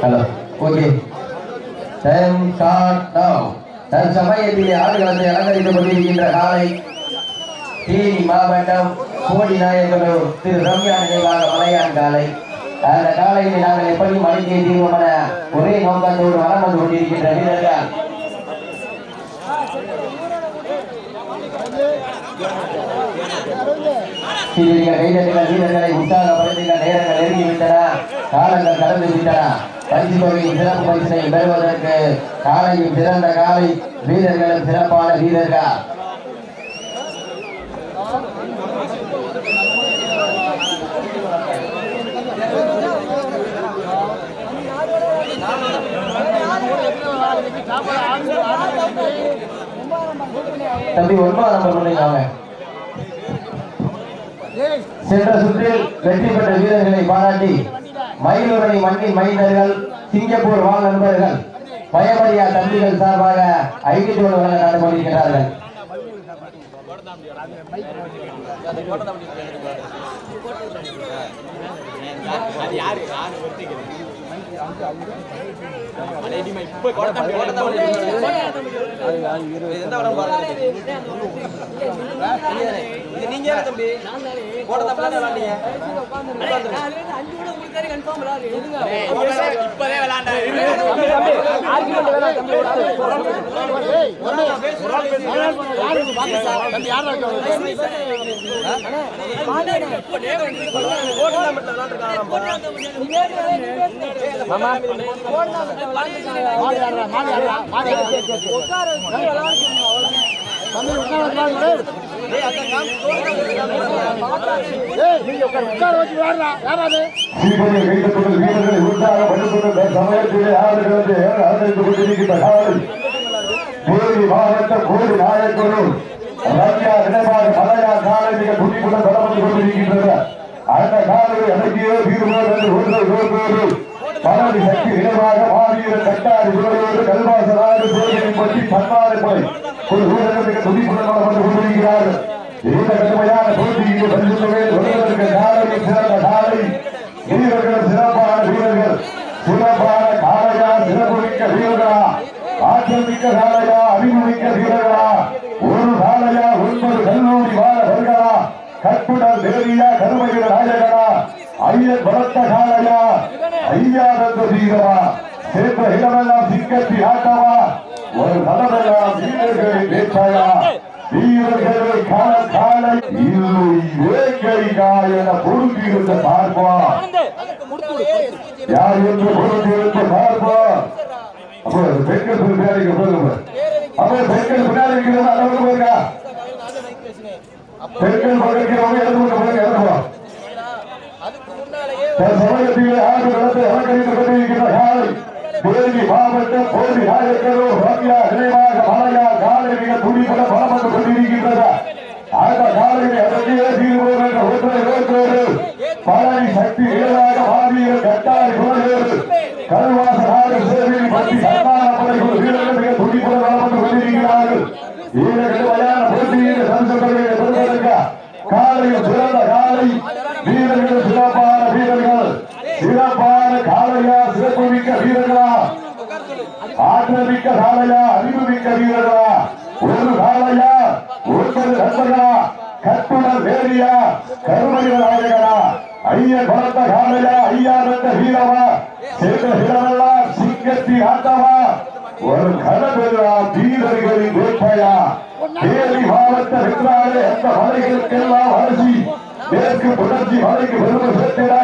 Hello okay. Time start now தற்சமயத்திலே ஆடுகளத்தை அலங்கரித்துக் கொண்டிருக்கின்ற காலை தேனி மாவட்டம் கோடி நாயகனூர் திரு ரம்யா நினைவாக மலையான் காலை. அந்த காலையில் நாங்கள் எப்படி மலைக்கே தீர்வோம் என ஒரே நோக்கத்தோடு வளம் வந்து கொண்டிருக்கின்ற வீரர்கள். வீரர்களை உற்சாகப்படுத்துகிற நேரங்கள் நெருங்கிவிட்டன காலங்கள் கடந்து விட்டன. பரிசு தொகையின் சிறப்பு பரிசினை பெறுவதற்கு காலையும் சிறந்த காலை வீரர்களும் சிறப்பான வீரர்கள். தம்பி ஒன்பதாம் நம்பர் பண்ணுங்க சென்ற சுற்றில் வெற்றி பெற்ற வீரர்களை பாராட்டி மயிலுரை மண்ணின் மைந்தர்கள் சிங்கப்பூர் வாழ் நண்பர்கள் பயமறியா தம்பிகள் சார்பாக ஐக்கியத்தோடு வழங்க நடந்து கொண்டிருக்கிறார்கள் அது யாரு? யாரு நீங்க தம்பி போட தம்பி விளாண்டீங்க இப்பதே சீக்கிரம் மாவட்ட கோரி நாயக்கரும் ரம்யா மலையா அந்த காலை அடக்கிய வீரர்கள் பலரி சக்தி நினைவாக மாவீர கட்டாறு உறவோடு கல்வாசனாடு சோதனை பற்றி பன்னாறு முறை ஒரு ஊரக துணிப்புடன் வந்து கொண்டிருக்கிறார்கள் இந்த கடுமையான போட்டியில் பரிசுத்தவே வருவதற்கு சாலை சிறந்த சாலை வீரர்கள் சிறப்பான வீரர்கள். சிறப்பான காலையா சிறப்பு மிக்க வீரர்களா? ஆற்றல் மிக்க காளையா அறிவுமிக்க வீரர்களா? ஒரு சாலையா ஒன்பது கல்லூரி மாணவர்களா கற்புடல் தேவியா கருமையில நாயகனா ஐயன் பலத்த காளையா ஐயா தந்த வீரமா சேர்ந்த இடமெல்லாம் சிக்கத்தி ஆட்டவா? ஒரு நலமெல்லாம் வீரர்களின் வேட்பாயா வீரர்களை கால காலை இல்லை வேங்கை காயன பொருந்திருந்த பார்ப்பா. யார் என்று பொருந்திருந்த பார்ப்பா? அப்போ பெண்கள் பின்னாடி போதும் அப்போ பெண்கள் பின்னாடி இருக்கிறது அளவுக்கு போயிருக்கா பெண்கள் கொண்டு போயிருக்க எழுதுவோம் சமயத்திலே ஆண்டு நடந்து அலங்கரித்துக் காலை தேவி மாவட்டம் போதி நாயக்கரோ ரம்யா நினைவாக மலையா காலை மிக துடிப்பட பலம் வந்து கொண்டிருக்கின்றது அந்த காலையை அடங்கிய தீர்வோம் என்ற ஒன்றை வேற்றோடு பழனி சக்தி இயலாக மாறிய கட்டாய் குரலோடு கல்வாச சேவையில் பற்றி சன்மான படைகள் வீரர்கள் மிக துடிப்பட பலம் வந்து கொண்டிருக்கிறார்கள். வீரர்கள் வயான போட்டியில் சந்தர்ப்பங்களை காலையில் சிறந்த காலை. வீரர்கள் சிறப்பான வீரர்கள். சிறப்பான காலையா சிறப்பு மிக்க வீரர்களா? ஆற்றல் மிக்க காலையா அறிவு மிக்க வீரர்களா? ஒரு காலையா ஒன்பது நண்பர்களா கட்டுடல் வேலியா கருமையில நாயகனா ஐயன் பலத்த காலையா ஐயா நந்த வீரவா? சேர்ந்த வீரமெல்லாம் சிங்கத்தி ஆட்டவா? ஒரு கனபெருவா வீரர்களின் வேட்பையா தேவி மாவட்ட வென்றாலே அந்த மலைகளுக்கெல்லாம் அரசி மேற்கு புணர்ச்சி மலைக்கு பெருமை சேர்த்திடா.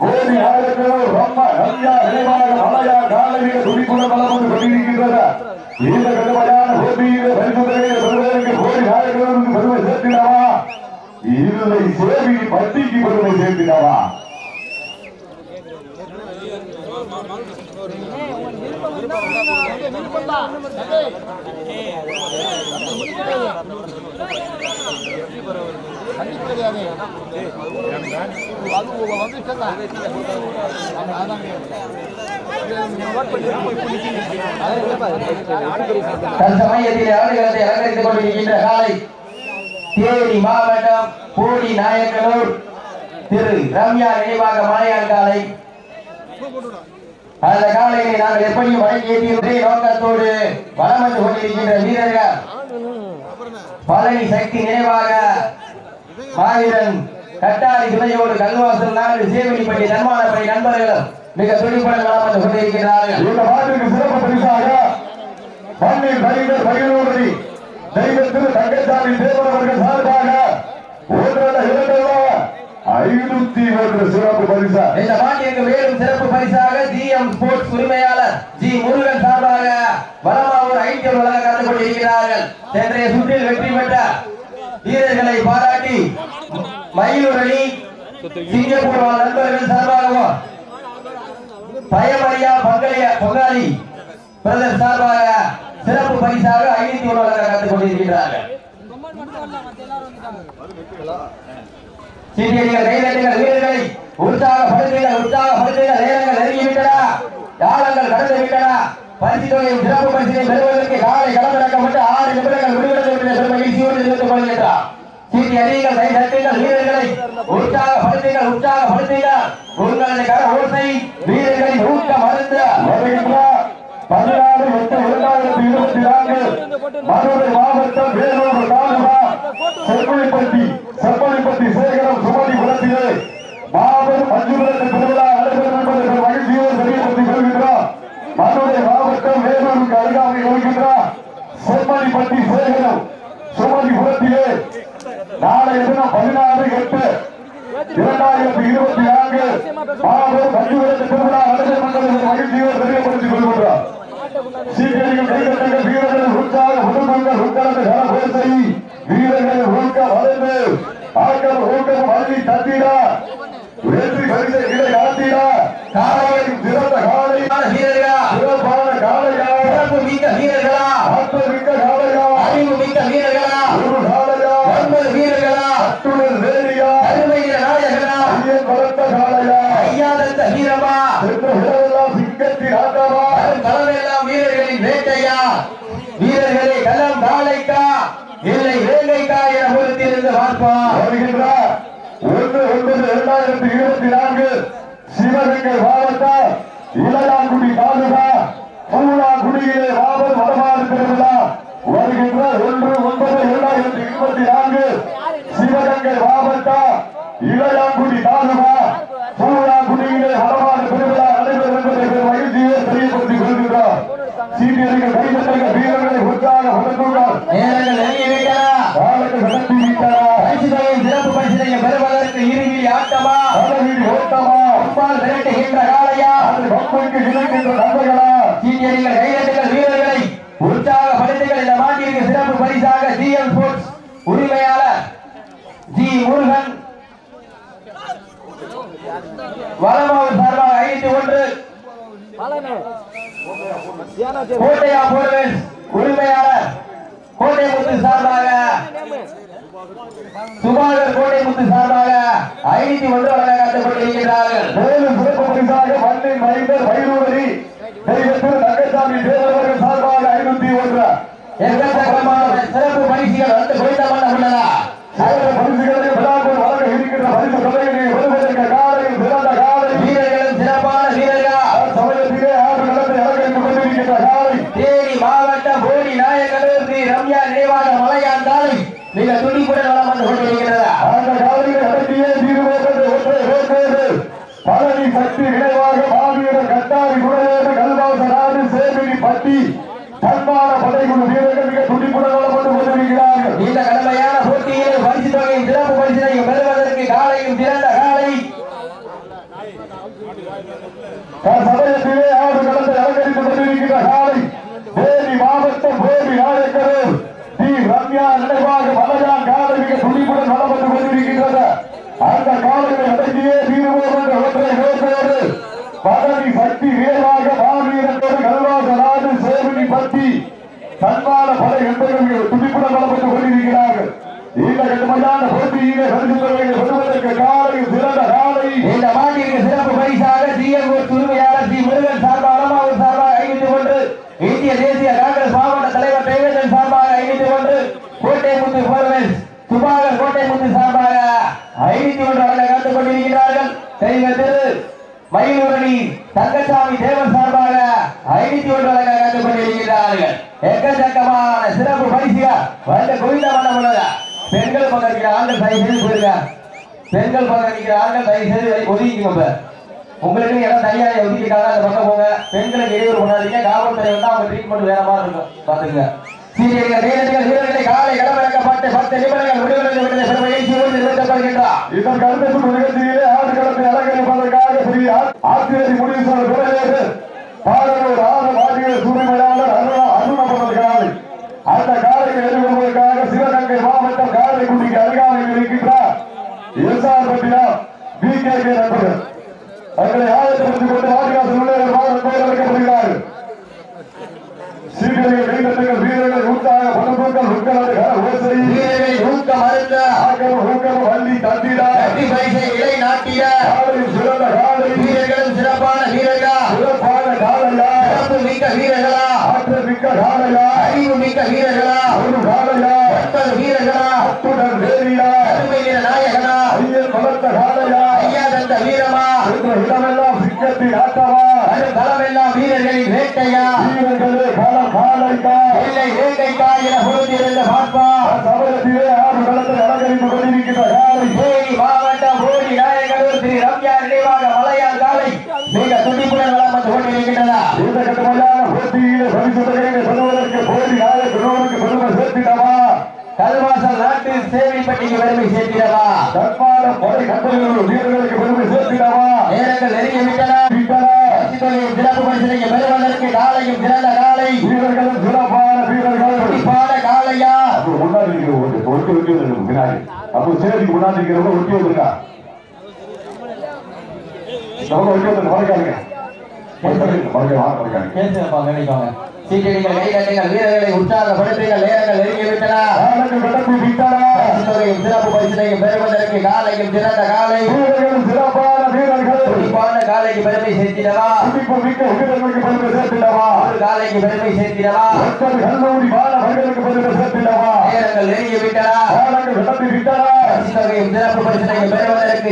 கோடி ஆயிரங்களோ ரொம்ப ரம்யா நினைவாக மலையா காலையில துடிப்புடன் பலம் வந்து கொண்டிருக்கின்றன இந்த கடுமையான போட்டியில பரிசுத்தையை பெறுவதற்கு கோடி ஆயிரங்களுக்கு பெருமை சேர்த்திடவா? இல்லை சேவி பட்டிக்கு பெருமை சேர்த்திடவா? தற்சமயத்தில் ஆடுகளத்தை அலங்கரித்துக் கொண்டிருக்கின்ற காலை தேனி மாவட்டம் போடி நாயக்கனூர் திரு ரம்யா நினைவாக மலையான் காலை அந்த காலையை நாங்கள் எப்படியும் வழங்கி ஒரே நோக்கத்தோடு வளம் வந்து கொண்டிருக்கின்ற வீரர்கள். பழனி சக்தி நினைவாக மாவீரன் கட்டாரி துணையோடு கல்வாசல் நாடு சேவலிப்பட்டி தன்மானப்படி நண்பர்களும் மிக துடிப்புடன் வளம் வந்து கொண்டிருக்கிறார்கள். இந்த மாட்டுக்கு சிறப்பு பரிசாக பன்னீர் நடிகர் மகிழ்வோடி தெய்வத்திரு தங்கச்சாமி தேவர் அவர்கள் சார்பாக ஒன்றல்ல இரண்டல்ல ஐநூத்தி ஒன்று சிறப்பு பரிசா. இந்த மாட்டிற்கு மேலும் சிறப்பு பரிசாக ஜி எம் ஸ்போர்ட்ஸ் உரிமையாளர் ஜி முருகன் சார்பாக வளமாவூர் ஐக்கியம் வழங்க கலந்து கொண்டிருக்கிறார்கள். சென்றைய சுற்றில் வெற்றி பெற்ற வீரர்களை பாராட்டி மயூர் அணி சிங்கப்பூர் வாழ் நண்பர்கள் சார்பாகவும் பயமறியா பங்களிய பங்காளி பிரதர் சார்பாக சிறப்பு பரிசாக ஐநூத்தி ஒன்று வழங்க கலந்து கொண்டிருக்கிறார்கள். சீட்டியடிகள் கைதட்டுங்கள் வீரர்களை உற்சாகப்படுத்துங்கள் உற்சாகப்படுத்துங்கள் நேரங்கள் நெருங்கிவிட்டன. காலங்கள் கடந்து விட்டன. பரிசு தொகையும் சிறப்பு பரிசினை பெறுவதற்கு காலை களமிறக்கப்பட்டு ஆறு நிமிடங்கள் விடுவிடப்பட்ட மகிழ்ச்சியோடு தெரிவித்துக் கொள்கின்றார். சீட்டி அடியுங்கள் கை வீரர்களை உற்சாகப்படுத்துங்கள் உற்சாகப்படுத்துங்கள் உங்களது கர ஓசை வீரர்களின் ஊக்க மருந்து பதினாறு எட்டு இரண்டாயிரத்தி இருபத்தி நான்கு மதுரை மாவட்டம் வேலூர் தாலுகா செப்பலிப்பட்டி செப்பலிப்பட்டி சேகரம் சுமதி குளத்திலே மாபெரும் மஞ்சுவிளக்கு திருவிழா நடைபெறும் என்பதை மகிழ்ச்சியோடு தெரியப்படுத்திக் கொள்கின்றார் மதுரை மாவட்டம் வேலூருக்கு அருகாமை இருக்கின்ற செப்பலிப்பட்டி சேகரம் சுமதி குளத்திலே நாளைய தினம் பதினாறு எட்டு இரண்டாயிரத்தி இருபத்தி நான்கு மாபெரும் மஞ்சுவிளக்கு திருவிழா நடைபெறும் என்பதை மகிழ்ச்சியோடு தெரியப்படுத்திக் கொள்கின்றார் சீக்கிரம் கைதட்டங்கள் வீரர்கள் உற்சாக உடும்பங்கள் உட்கலந்து கனபோசை வீரர்கள் ஊக்க வளைந்து ஆக்கம் ஊக்கம் அள்ளி தட்டிட. வெற்றி பரிசை இடை ஆட்டிட. காலையும் சிறந்த காலை. வீரர்களா. சிறப்பான காலையா. சிறப்பு மிக்க வீரர்களா. ஆற்றமிக்க காலையா. அறிவு மிக்க வீரர்களா. ஒரு காலையா. ஒன்பது வீரர்களா. அத்துடன் வேலியா அருமையில நாயகனா. ஐயன் வளர்த்த காலையா. ஐயாதந்த வீரமா. சென்ற இடமெல்லாம் சிங்கத்தின் ஆட்டமா. களமெல்லாம் வீரர்களின் வேட்டையா. வீரர்களே களம் காளைக்கா இதனை வேங்கைக்கா என பொறுத்திருந்து பார்ப்போம் வருகின்ற ஒன்று ஒன்பது இரண்டாயிரத்தி இருபத்தி நான்கு சிவகங்கை மாவட்டம் இளையாங்குடி தாலுகா பூலாங்குடியிலே மாபெரும் வடமாறு திருவிழா வருகின்ற ஒன்று ஒன்பது இரண்டாயிரத்தி இருபத்தி நான்கு சிவகங்கை மாவட்டம் இளையாங்குடி தாலுகா பூலாங்குடியிலே வடமாறு திருவிழா நடைபெறும் என்பதை பெரும் மகிழ்ச்சியை தெரியப்படுத்திக் கொள்கின்றார் சீக்கியர்கள் கைதட்டங்கள் வீரர்களை உற்சாக வழங்குகிறார் நேரங்கள் நெருங்கிவிட்டன காலங்கள் நடத்தி விட்டனர் பரிசு தொகையின் சிறப்பு பரிசினை பெறுவதற்கு இறுதி ஆட்டமா பதவியில் ஓட்டமா அப்பால் விரட்டுகின்ற காலையா அது கப்பலுக்கு இணைக்கின்ற நபர்களா சீனியர்கள் கைதட்டுகள் வீரர்களை உற்சாகப்படுத்துங்கள் இந்த மாட்டிற்கு சிறப்பு பரிசாக ஜிஎம் ஸ்போர்ட்ஸ் உரிமையாளர் ஜி முருகன் வளமாவூர் சார்பாக ஐநூத்தி ஒன்று கோட்டையா போர்வேஸ் உரிமையாளர் கோட்டை முத்து சார்பாக சுபாகர் கோட்டை முத்து சார்பாக ஐநூத்தி ஒன்று வழங்க காத்துக்கொண்டிருக்கிறார்கள் மேலும் சிறப்பு பரிசாக மண்ணின் மைந்தர் வைரூரதி தெய்வத்திரு தங்கசாமி தேவர்கள் சார்பாக ஐநூத்தி ஒன்று எக்கச்சக்கமான சிறப்பு பரிசுகள் வந்து குவிந்த பண்ண உள்ளதா சிறந்த பரிசுகளை விழாக்கள் வழங்க இருக்கின்ற பரிசு தொகையினை பெறுவதற்கு காலையில் சிறந்த காலை வீரர்களும் சிறப்பான வீரர்களா சமயத்திலே ஆறு நிலத்தை அலங்கரித்துக் கொண்டிருக்கின்ற காலை தேனி மாவட்டம் போடி நாயக்கனூர் ஸ்ரீ ரம்யா நினைவாக மலையான் தாலை மிக துடிப்புடன் வளம் வந்து கொண்டிருக்கிறதா அந்த காலையில் அடக்கியே தீர்வோடு ஒற்றை ரோட்டோடு பழனி சக்தி மாவீரர் கட்டாரி குடையோடு கல்வாச நாடு சேமினி பட்டி தன்மான படைக்குழு வீரர்கள் மிக துடிப்புடன் வந்து கொண்டிருக்கிறார்கள். இந்த கடுமையான போட்டியில் பரிசு தொகையும் சிறப்பு பரிசினையும் பெறுவதற்கு காலையும் சிறந்த காலை. சமயத்திலே ஆறு களத்தை அலங்கரித்துக் கொண்டிருக்கின்ற காலை. தேனி மாவட்டம் போடி நாயக்கரூர். டி. ரம்யா நினைவாக மலையான் காலை மிக துடிப்புடன் வளம் வந்து கொண்டிருக்கின்றது அந்த காலையை அடக்கியே தீர்வோம் என்ற ஒற்றை நோக்கோடு பதவி சக்தி வீரமாக மாவீரத்தோடு கல்வாச நாடு சேவனி பத்தி தன்மான படை என்பவர்கள் துடிப்புடன் வளம் கொண்டிருக்கிறார்கள். இந்த கடுமையான போட்டியிலே பரிசுத்தவர்களை பெறுவதற்கு காலை சிறந்த காலை. இந்த மாட்டிற்கு சிறப்பு பரிசாக முருகன் சார்பாக அலமாவூர் சார்பாக ஒன்று இந்திய தேசிய காங்கிரஸ் மாவட்ட தலைவர் தேவேந்திரன் சார்பாக ஐநூத்தி ஒன்று கோட்டை முத்து போர்வெஸ் சுபாகர் கோட்டை முத்து சார்பாக ஐநூத்தி ஒன்று அவர்களை காத்துக் கொண்டிருக்கிறார்கள். கைக மயிலூரணி தங்கசாமி தேவன் சார்பாக ஐநூத்தி ஒன்று வழக்காக கண்டு கொண்டிருக்கிறார்கள் எக்கச்சக்கமான சிறப்பு பரிசுகள் வந்த குவிந்த வண்ணம் உள்ளதா? பெண்கள் பக்கம் ஆண்கள் தயவு செய்து போயிருங்க பெண்கள் பக்கம் ஆண்கள் தயவு செய்து ஒதுக்கிக்கோங்க உங்களுக்கு இடம் தனியா ஒதுக்கிட்டாங்க அந்த பக்கம் போங்க. பெண்களுக்கு இடையூறு பண்ணாதீங்க. காவல்துறை வந்து அவங்க ட்ரீட்மெண்ட் வேற மாதிரி இருக்கும். பாத்துங்க சீரியர்கள் வீரர்கள் வீரர்களை காலை இடமிறக்கப்பட்டு பத்து நிமிடங்கள் விடுதலை விடுதலை சிறப்பு நிறுத்தப்படுகின்றார் இதன் கருத்து நிகழ்ச்சியிலே ஆசிரியர் முடிவு துறையிலே பாடலூர் ஆறு வாடிய சூழ்நிலையாளர் அருணா அருணபுரம் காலை அந்த காலையை எதிர்கொள்வதற்காக சிவகங்கை மாவட்டம் காரைக்குடிக்கு அருகாமையில் இருக்கின்றார் SR Pattina P K K நண்பர்கள். தங்களை ஆயத்தப்படுத்திக் கொண்டு வாடிவாசல் உள்ளே மாதம் பெயர் அழைக்கப்படுகிறார்கள் சீக்கிரம் வீரர்கள் வீரர்கள் உட்களது ஓசை. வீரர்களை ஊக்கம் அருந்த. ஆக்கம் ஊக்கம் வள்ளி தந்திட வெற்றி பரிசை இலை நாட்டிட காலையில் சிறந்த காலை வீரர்களும் சிறப்பான வீரர்களா? சிறப்பான காலையா சிறப்பு மிக்க வீரர்களா? ஆற்றல் மிக்க காலையா அறிவு மிக்க வீரர்களா? ஒரு காலையா ஒன்பது வீரர்களா? அத்துடன் வேலியா அருமை வீர நாயகனா? ஐயன் வளர்த்த காலையா ஐயா தந்த வீரமா? என்ற இடமெல்லாம் சிக்கத்தின் ஆட்டமா? வரும் களமெல்லாம் வீரர்களின் வேட்டையா? வீரர்களே காலம் காலைக்கா இல்லை வேட்டைக்கா என பொருந்திருந்த பார்ப்பா சமயத்திலே ஆறு களத்தை அலங்கரித்துக் கொண்டிருக்கின்ற காலை தேனி மாவட்டம் போடி நாயகனூர் திரு ரம்யா நினைவாக மலையாள் காலை மிக துடிப்புடன் வளம் வந்து கொண்டிருக்கின்றதா இந்த கட்டுமையான போட்டியிலே பரிசுத்தகையை பெறுவதற்கு போடி நாயக பெறுவதற்கு பெருமை சேர்த்திடவா கல்வாசல் நாட்டு சேவைப்பட்டிக்கு பெருமை சேர்த்திடவா தற்பால படை கட்டளைகள் வீரர்களுக்கு பெருமை சேர்த்திடவா நேரங்கள் நெருங்கி விட்டன. சிறப்பு பரிசனையும் பெறுவதற்கு காலையும் சிறந்த காலை. வீரர்களும் சிறப்பான வீரர்கள். துடிப்பான காலையா முன்னாடி இருக்கிற ஒட்டி ஒட்டி பின்னாடி. அப்போ சேரிக்கு முன்னாடி இருக்கிறவங்க ஒட்டி வந்துருக்கா ஒட்டி வந்து மறைக்காதீங்க மறைக்காதீங்க மறைக்காதீங்க சீக்கிரங்கள் கைகட்டுங்கள் வீரர்களை உற்சாகப்படுத்துங்கள் நேரங்கள் நெருங்கி விட்டன. காலங்கள் கடந்து விட்டனா. பரிசுத்தொகையும் சிறப்பு பரிசனையும் பெறுவதற்கு காலையும் சிறந்த காலை. சிறப்பான வீரர்கள். துடிப்பான காலைக்கு பெருமை சேர்த்திடவா? பெருமை சேர்த்திடவா? ஒரு காலைக்கு பெருமை சேர்த்திடவா? கல்லூரி மாணவர்களுக்கு பெருமை நேரங்கள் சிறப்பு பரிசனையும் பெறுவதற்கு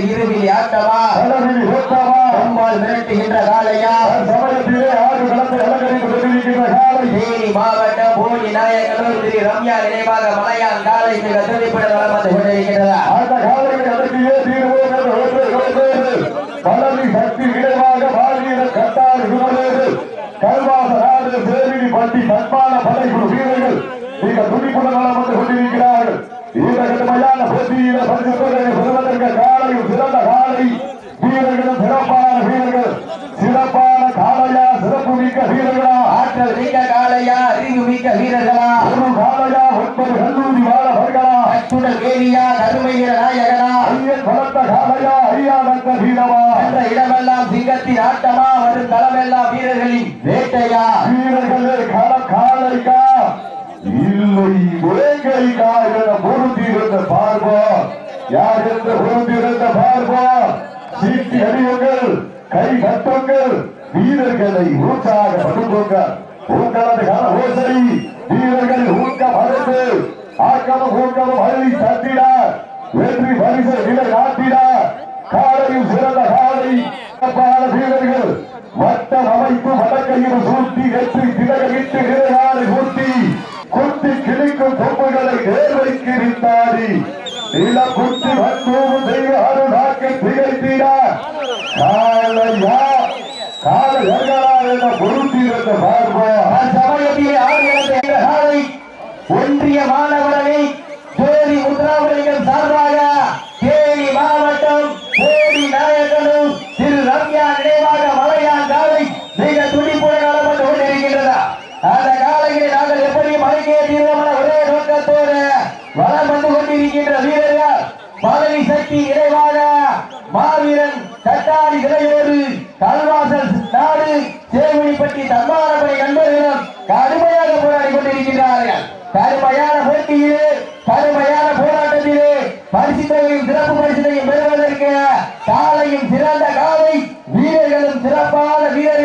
ஆட்டமா கடலில் ஓட்டமா அம்பாள் மிரட்டுகின்ற காலையா சமயத்திலே ஆறு களத்தை அலங்கரித்து கொண்டிருக்கின்ற காலை தேனி மாவட்டம் போலி நாயகனூர் திரு ரம்யா நினைவாக காலை மிக துடிப்புடன் வளம் வந்து கொண்டிருக்கிறதா அந்த காலையை அடக்கியே தீர்வோம் என்ற நோக்கோடு பலவி சக்தி விரைவாக வாழ்வீர கட்டாறு சுமலேறு கல்வாச நாடு சேவினி பட்டி பண்பான படைக்குழு வீரர்கள் மிக துடிப்புடன் வளம் வந்து கொண்டிருக்கிறார்கள். இந்த கடுமையான போட்டியில பரிசுத்தனை பெறுவதற்கு காலையும் சிறந்த காலை வீரர்களும் சிறப்பான வீரர்கள். சிறப்பான காலையா சிறப்பு மிக்க வீரர்களா? ஆற்றல் மிக்க காலையா அறிவு மிக்க வீரர்களா ஒரு காலையா ஒன்பது கல்லூரி அச்சுடல் வேலியா கருமை வீர நாயகனா ஐயன் வளர்த்த காலையா ஐயானந்த வீரமா என்ற இடமெல்லாம் சிங்கத்தின் ஆட்டமா வரும் களமெல்லாம் வீரர்களின் வேட்டையா? வீரர்களே கள காலைக்கா இல்லை வேங்கைக்கா என பொருந்திருந்த பார்ப்போம் யார் என்று பொருந்திருந்த பார்ப்போம் சீட்டி அடியுங்கள் கை கட்டுங்கள் வீரர்களை உற்சாகப்படுத்துங்கள் உங்களது கால ஓசை வீரர்கள் ஊக்கம் அழைத்து ஆக்கமும் ஊக்கமும் அள்ளி தட்டிட வெற்றி பரிசு நிலை நாட்டிட காலையில் சிறந்த காலை. சிறப்பான வீரர்கள். வட்டம் அமைப்பு வடக்கையில் சூட்டி வெற்றி திலகமிட்டு நிலையாலை சூட்டி. குத்தி கிழிக்கும் கொம்புகளை நேர்வைக்கு வித்தாடி நில குத்தி வந்தூரும் தெய்வ அருளாக்கை திகைத்திட காலையா? காலையா என பொருத்தியிருந்த பார்ப்போம். சமயத்திலே ஆடுகளத்தை என்ற காலை ஒன்றிய மாணவரணி ஜோதி முதலாவதிகள் சார்பாக தேனி மாவட்டம் கோடி நாயகனும் திரு ரம்யா நினைவாக மலையான் காலை மிக துடிப்புடன் வளம் கொண்டிருக்கின்றதா அந்த காலையை நாங்கள் எப்படி மலைக்கே தீவிரமான ஒரே நோக்கத்தோடு வளம் வந்து கொண்டிருக்கின்ற வீரர்கள் பதவி சக்தி நிறைவாக மாவீரன் கட்டாரி சிலையோடு கல்வாசல் நாடு சேவடிப்பட்டி தன்மானப்படை நண்பர்களும் கடுமையாக போராடி கொண்டிருக்கிறார்கள் கடுமையான போட்டியிலே கடுமையான போராட்டத்திலே பரிசு தொகையும் சிறப்பு பரிசினையும் பெறுவதற்கு காலையும் சிறந்த காலை வீரர்களும் சிறப்பான வீரர்கள்